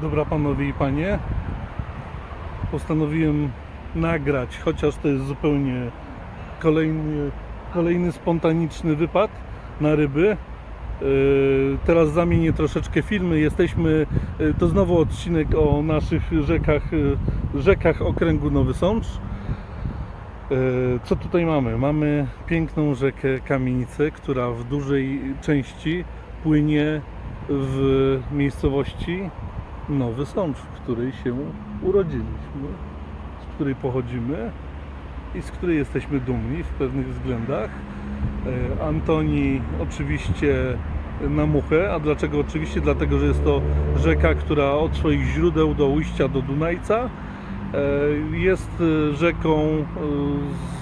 Dobra panowie i panie, postanowiłem nagrać, chociaż to jest zupełnie kolejny, kolejny spontaniczny wypad na ryby. Yy, Teraz zamienię troszeczkę filmy. Jesteśmy, yy, to znowu odcinek o naszych rzekach, yy, rzekach okręgu Nowy Sącz. Co tutaj mamy? Mamy piękną rzekę Kamienicę, która w dużej części płynie w miejscowości Nowy Sącz, w której się urodziliśmy, z której pochodzimy i z której jesteśmy dumni w pewnych względach. E, Antoni oczywiście na muchę, a dlaczego oczywiście? Dlatego, że jest to rzeka, która od swoich źródeł do ujścia do Dunajca e, jest rzeką e,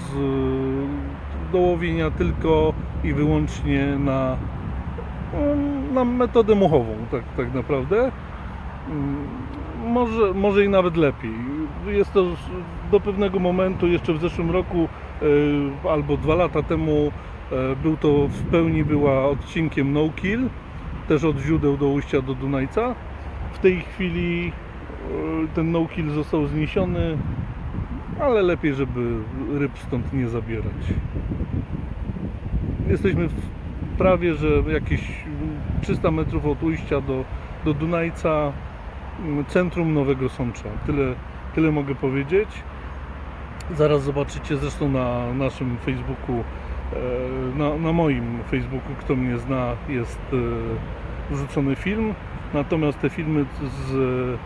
z, do łowienia tylko i wyłącznie na, na metodę muchową, tak, tak naprawdę. Mm, Może, może i nawet lepiej. Jest to do pewnego momentu, jeszcze w zeszłym roku e, albo dwa lata temu e, był to w pełni była odcinkiem no kill, też od źródeł do ujścia do Dunajca. W tej chwili e, ten no kill został zniesiony, ale lepiej, żeby ryb stąd nie zabierać. Jesteśmy prawie, że jakieś 300 metrów od ujścia do, do Dunajca, centrum Nowego Sącza. Tyle, tyle mogę powiedzieć. Zaraz zobaczycie zresztą na naszym Facebooku, e, na, na moim Facebooku, kto mnie zna, jest e, wrzucony film. Natomiast te filmy z,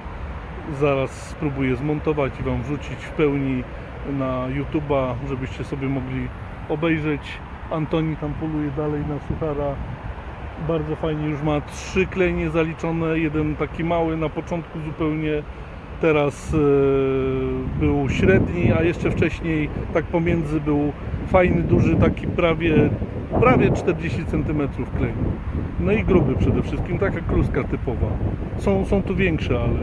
zaraz spróbuję zmontować i Wam wrzucić w pełni na YouTube'a, żebyście sobie mogli obejrzeć. Antoni tam poluje dalej na suchara. Bardzo fajnie, już ma trzy klenie zaliczone, jeden taki mały na początku zupełnie, teraz e, był średni, a jeszcze wcześniej tak pomiędzy był fajny, duży, taki prawie, prawie 40 cm kleń. No i gruby przede wszystkim, taka kluska typowa. Są, są tu większe, ale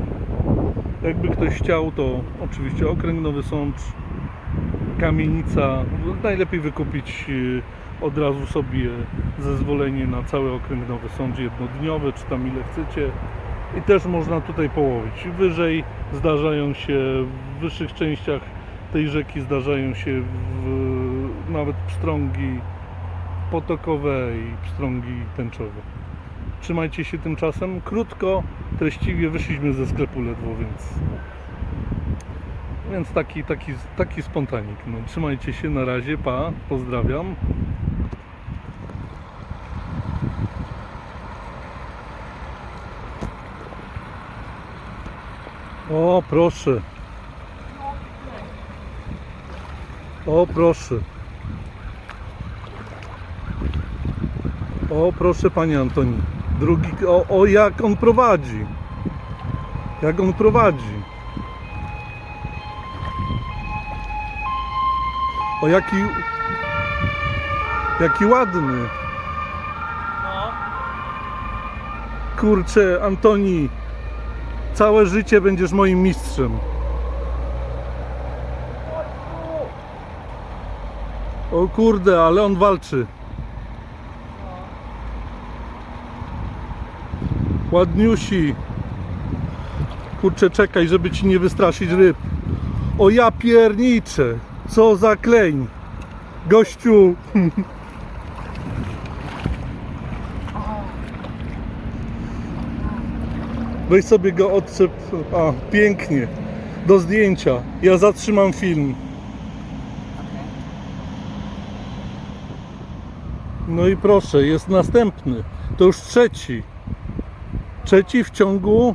jakby ktoś chciał, to oczywiście okręg Nowy Sącz, kamienica. Najlepiej wykupić y, od razu sobie zezwolenie na cały okręg Nowy Sącz jednodniowe, czy tam ile chcecie. I też można tutaj połowić. Wyżej zdarzają się, w wyższych częściach tej rzeki zdarzają się w, nawet pstrągi potokowe i pstrągi tęczowe. Trzymajcie się tymczasem. Krótko, treściwie wyszliśmy ze sklepu ledwo, więc więc taki, taki, taki spontanik. No, trzymajcie się na razie, pa, pozdrawiam. O, proszę. O, proszę. O, proszę panie Antoni. Drugi, o, o jak on prowadzi. Jak on prowadzi. O jaki. Jaki ładny. No, Kurczę, Antoni. Całe życie będziesz moim mistrzem. O kurde, ale on walczy. Ładniusi. Kurczę, czekaj, żeby ci nie wystraszyć ryb. O ja pierniczę. Co za kleń. Gościu. Weź sobie go odczep. A, pięknie. Do zdjęcia. Ja zatrzymam film. No i proszę, jest następny. To już trzeci. Trzeci w ciągu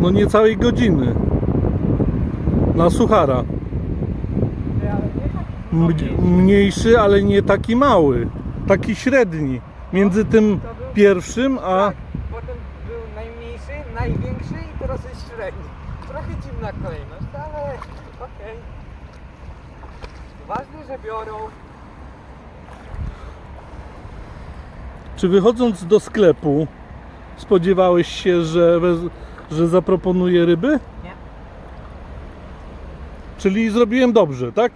no niecałej godziny. Na suchara. Mniejszy, ale nie taki mały. Taki średni. Między tym To był- pierwszym a tak. Potem był najmniejszy, największy i teraz jest średni. Trochę dziwna kolejność, ale okej. Ważne, że biorą. Czy wychodząc do sklepu spodziewałeś się, że, wez- że zaproponuję ryby? Nie. Czyli zrobiłem dobrze, tak?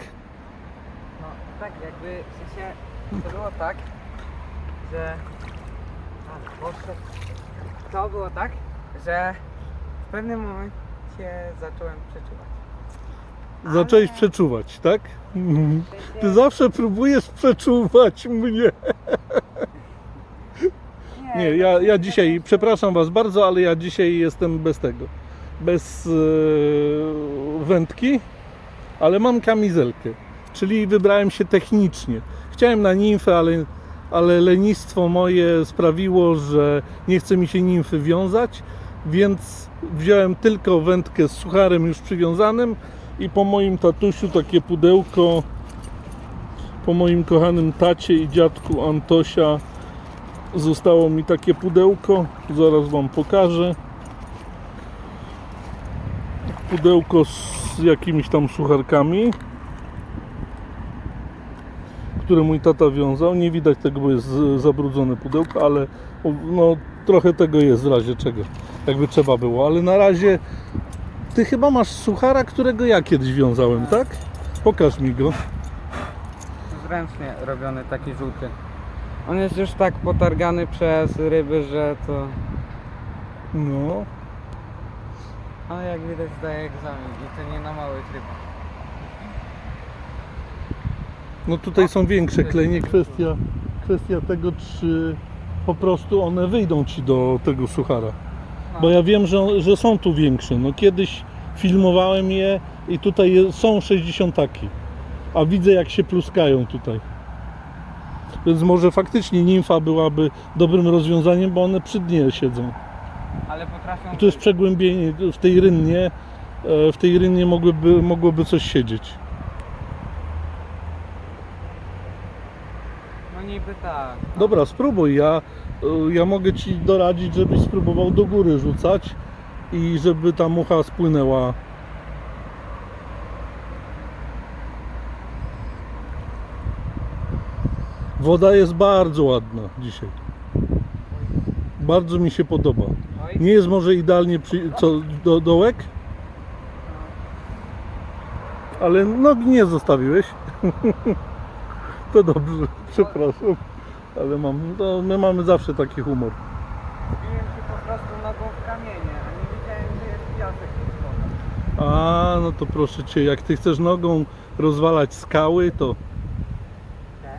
Jakby w sensie to było tak, że. A, Boże. To było tak, że pewnym momencie zacząłem przeczuwać. Zacząłeś Ale- przeczuwać, tak? Mhm. Ty zawsze próbujesz przeczuwać mnie. Nie, ja, ja dzisiaj, przepraszam Was bardzo, ale ja dzisiaj jestem bez tego. Bez e, wędki, ale mam kamizelkę. Czyli wybrałem się technicznie. Chciałem na nimfę, ale, ale lenistwo moje sprawiło, że nie chce mi się nimfy wiązać, więc wziąłem tylko wędkę z sucharem już przywiązanym i po moim tatusiu takie pudełko po moim kochanym tacie i dziadku Antosia zostało mi takie pudełko. Zaraz wam pokażę. Pudełko z jakimiś tam sucharkami które mój tata wiązał nie widać tego, bo jest zabrudzone pudełko ale no trochę tego jest w razie czego jakby trzeba było, ale na razie ty chyba masz suchara, którego ja kiedyś wiązałem, tak? Pokaż mi go. Zręcznie robiony taki żółty. On jest już tak potargany przez ryby, że to... No, Ale jak widać zdaje egzamin i to nie na małych rybach. No tutaj są większe klenie. Kwestia, kwestia tego, czy po prostu one wyjdą ci do tego suchara. Bo ja wiem, że, że są tu większe. No kiedyś filmowałem je i tutaj są 60 taki. A widzę jak się pluskają tutaj. Więc może faktycznie nimfa byłaby dobrym rozwiązaniem, bo one przy dnie siedzą. Ale potrafią... Tu jest przegłębienie w tej rynnie. e, W tej rynnie mogłyby, mogłoby coś siedzieć. Niby tak. Dobra, spróbuj. Ja, e, ja mogę ci doradzić, żebyś spróbował do góry rzucać i żeby ta mucha spłynęła. Woda jest bardzo ładna dzisiaj. Bardzo mi się podoba. Oj, Nie jest może idealnie przy, co, do, dołek, ale nogi nie zostawiłeś. To dobrze, przepraszam. Ale mam, to my mamy zawsze taki humor. Biłem się po prostu nogą w kamienie, a nie wiedziałem, że jest piasek pod spodem. A, no to proszę cię, jak ty chcesz nogą rozwalać skały, to Tak?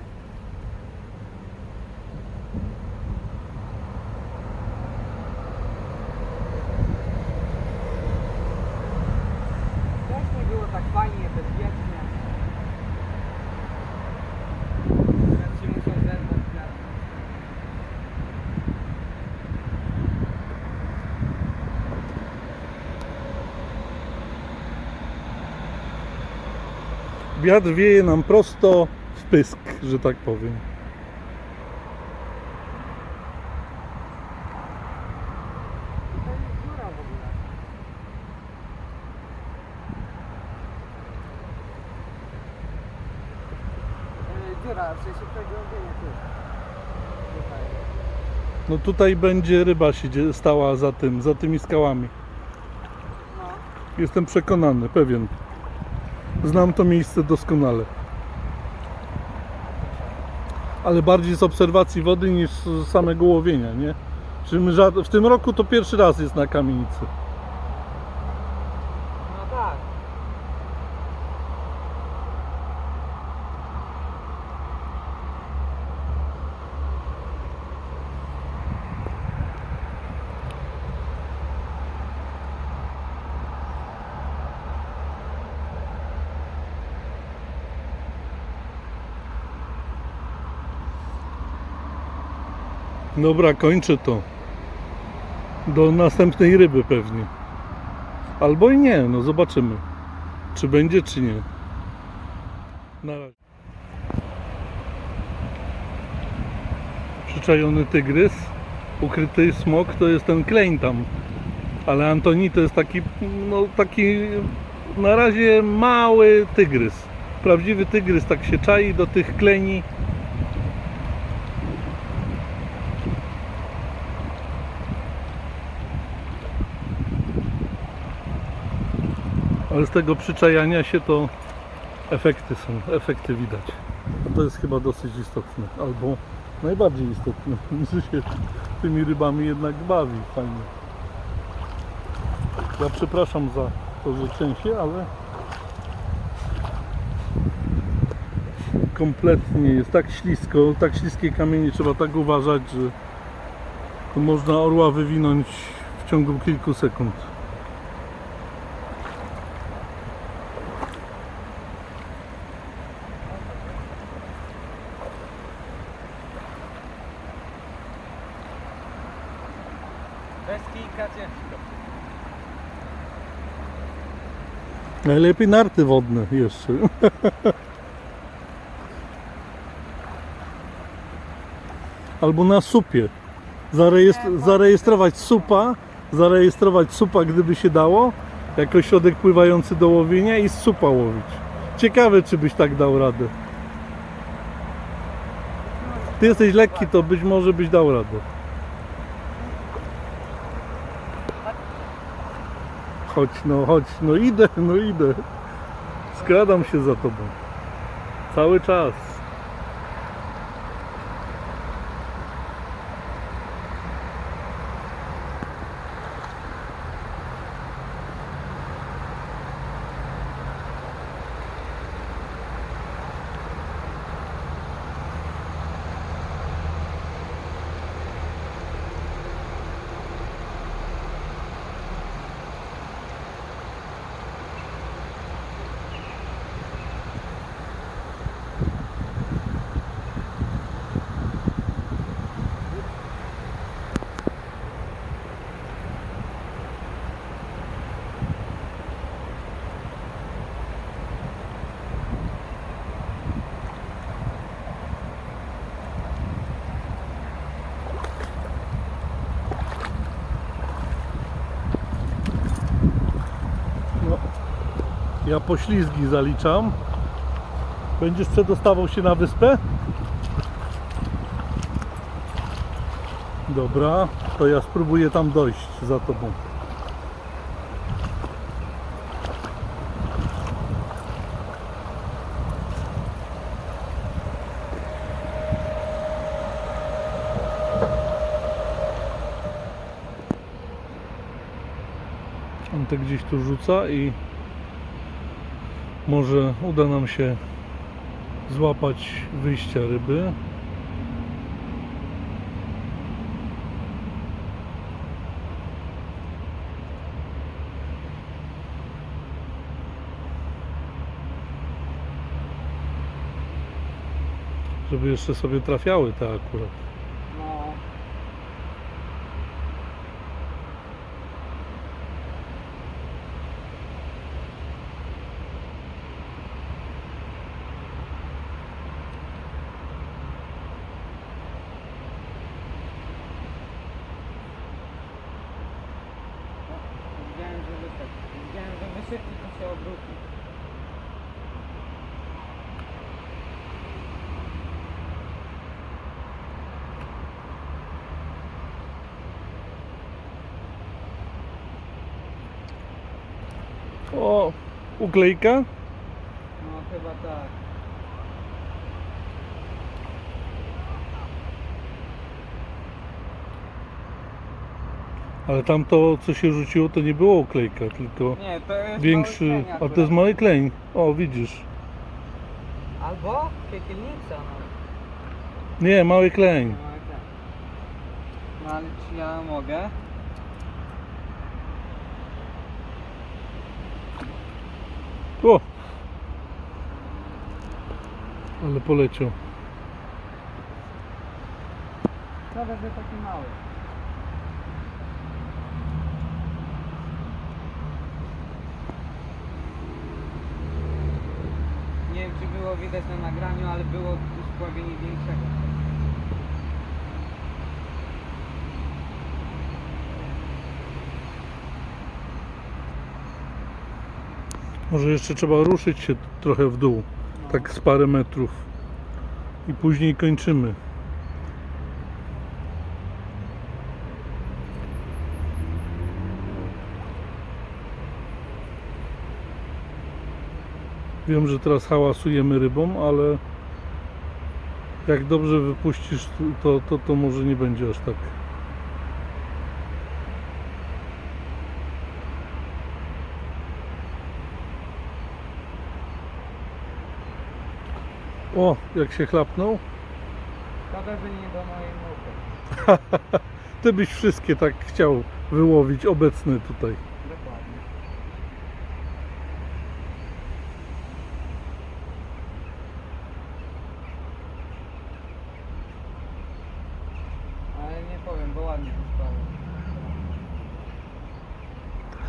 Wcześniej było tak fajnie, bezpiecznie. Teraz się muszą zerwać wiatr. Wiatr wieje nam prosto w pysk, że tak powiem. No tutaj będzie ryba siedzie, stała za tym, za tymi skałami. No. Jestem przekonany, pewien. Znam to miejsce doskonale. Ale bardziej z obserwacji wody niż z samego łowienia, nie? W tym roku to pierwszy raz jest na kamienicy. No tak. Dobra, kończę to. Do następnej ryby pewnie. Albo i nie, no zobaczymy. Czy będzie, czy nie. Na razie. Przyczajony tygrys, ukryty smok to jest ten kleń tam. Ale Antoni to jest taki, no taki na razie mały tygrys. Prawdziwy tygrys tak się czai do tych kleni. Ale z tego przyczajania się to efekty są, efekty widać. To jest chyba dosyć istotne, albo najbardziej istotne, że się tymi rybami jednak bawi fajnie. Ja przepraszam za to, że trzęsie, ale kompletnie jest tak ślisko, tak śliskie kamienie, trzeba tak uważać, że można orła wywinąć w ciągu kilku sekund. Najlepiej narty wodne jeszcze. Albo na supie. Zarejestr- zarejestrować supa, zarejestrować supa, gdyby się dało, jako środek pływający do łowienia i z supa łowić. Ciekawe, czy byś tak dał radę. Ty jesteś lekki, to być może byś dał radę. Chodź, no chodź, no idę, no idę. Skradam się za tobą. Cały czas. Ja poślizgi zaliczam. Będziesz przedostawał się na wyspę? Dobra, to ja spróbuję tam dojść za tobą. On to gdzieś tu rzuca i może uda nam się złapać wyjścia ryby. Żeby jeszcze sobie trafiały te akurat. No. Widziałem, że wyszedł. Widziałem, że wyszedł i to się obrócił. O, uklejka? No chyba tak. Ale tamto, co się rzuciło, to nie było uklejka, tylko Nie, to jest większy. mały A to jest akurat. mały kleń. O, widzisz. Albo piekielnica, no. Nie, mały kleń. Mały kleń. No ale czy ja mogę? O! Ale poleciał. Szkoda, że taki mały. Nie wiem czy było widać na nagraniu, ale było spławienie większego. Może jeszcze trzeba ruszyć się trochę w dół. No. Tak z parę metrów. I później kończymy. Wiem, że teraz hałasujemy rybą, ale jak dobrze wypuścisz, to, to, to może nie będzie aż tak. O, jak się chlapnął. Szkoda, że nie do mojej muchy. Ty byś wszystkie tak chciał wyłowić obecny tutaj.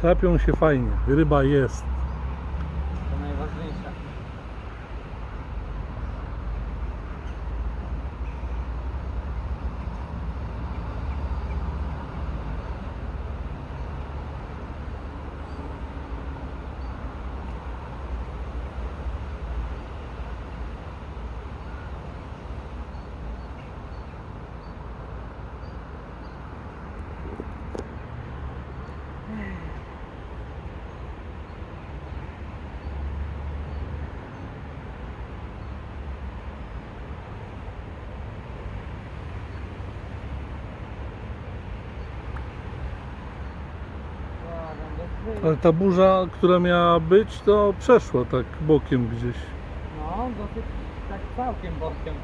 Chlapią się fajnie. Ryba jest. To najważniejsze. Ładnie, do Ale ta burza, która miała być, to przeszła tak bokiem gdzieś. No, dosyć tak całkiem bokiem.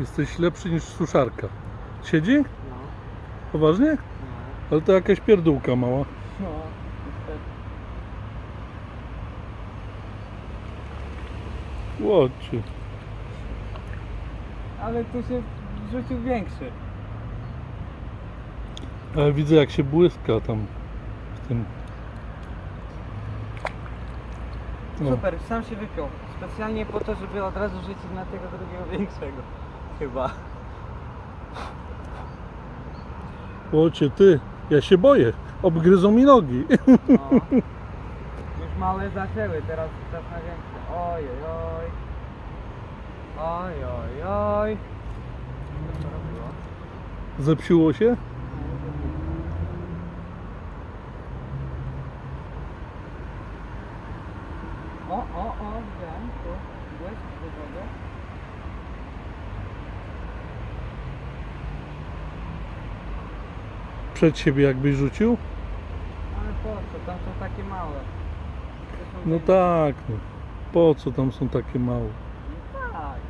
Jesteś lepszy niż suszarka. Siedzi? No, Poważnie? no, Ale to jakaś pierdółka mała. no. Łocie. Ale tu się rzucił większy. Ale widzę jak się błyska tam w tym. O, Super, sam się wypiął. Specjalnie po to, żeby od razu rzucić na tego drugiego większego. Chyba. łocie ty, ja się boję. Obgryzą mi nogi. No. Już małe zaczęły, teraz czas na większe. Oj, oj, oj. Oj, oj, oj. Co to robiło? Zepsiło się? O, o, o, widziałem, tu. Błysk do wody. Przed siebie jakbyś rzucił? Ale po co, tam są takie małe. To są No tak, no. Po co tam są takie małe? No tak.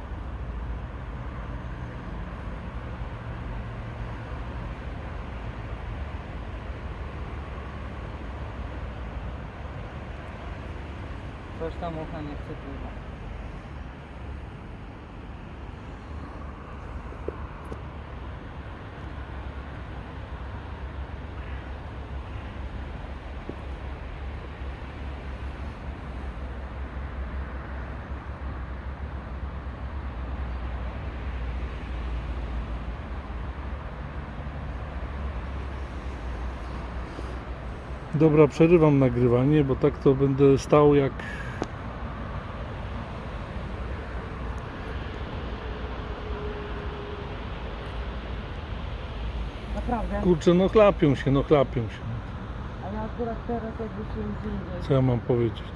Coś tam ucha nie chce pływać. Dobra, przerywam nagrywanie, bo tak to będę stał jak Naprawdę? kurczę, no chlapią się, no chlapią się. Ale akurat teraz jakby się. Co ja mam powiedzieć?